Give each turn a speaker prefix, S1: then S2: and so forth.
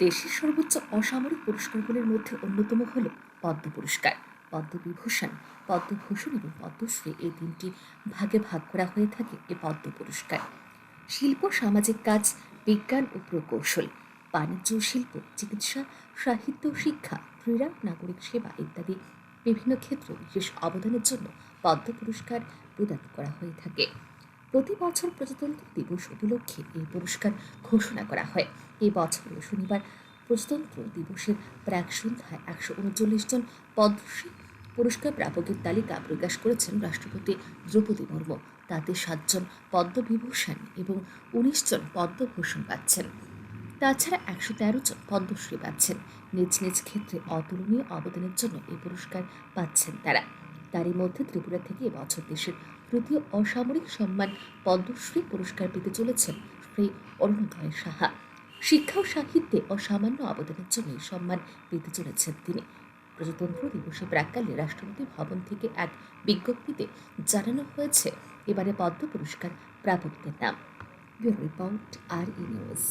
S1: দেশের সর্বোচ্চ অসামরিক পুরস্কারগুলির মধ্যে অন্যতম হল পদ্ম পুরস্কার। পদ্মবিভূষণ পদ্মভূষণ এবং পদ্মশ্রী এই তিনটি ভাগে ভাগ করা হয়ে থাকে এই পদ্ম পুরস্কার। শিল্প, সামাজিক কাজ, বিজ্ঞান ও প্রকৌশল, বাণিজ্য শিল্প, চিকিৎসা, সাহিত্য, শিক্ষা, ক্রীড়া, নাগরিক সেবা ইত্যাদি বিভিন্ন ক্ষেত্রে বিশেষ অবদানের জন্য পদ্ম পুরস্কার প্রদান করা হয়ে থাকে। প্রতি বছর প্রজাতন্ত্র দিবস উপলক্ষে এই পুরস্কার ঘোষণা করা হয়। এই বছর শনিবার প্রজাতন্ত্র দিবসের প্রাক সন্ধ্যায় একশো উনচল্লিশ জন পদ্মশ্রী পুরস্কার প্রাপকের তালিকা প্রকাশ করেছেন রাষ্ট্রপতি দ্রৌপদী মুর্মু। তাতে সাতজন পদ্মবিভূষণ এবং উনিশ জন পদ্মভূষণ পাচ্ছেন। তাছাড়া একশো তেরো জন পদ্মশ্রী পাচ্ছেন। নিজ নিজ ক্ষেত্রে অতুলনীয় অবদানের জন্য এই পুরস্কার পাচ্ছেন তারা। তারই মধ্যে ত্রিপুরা থেকে এবছর দেশের তৃতীয় অসামরিক সম্মান পদ্মশ্রী পুরস্কার পেতে চলেছেন শ্রী অরুণোদয় সাহা। শিক্ষা ও সাহিত্যে অসামান্য অবদানের জন্য সম্মান পেতে চলেছেন তিনি। প্রজাতন্ত্র দিবসে প্রাক্কালে রাষ্ট্রপতি ভবন থেকে এক বিজ্ঞপ্তিতে জানানো হয়েছে, এবারে পদ্ম পুরস্কার প্রাপকদের নাম। রিপোর্ট আর ই নিউজ।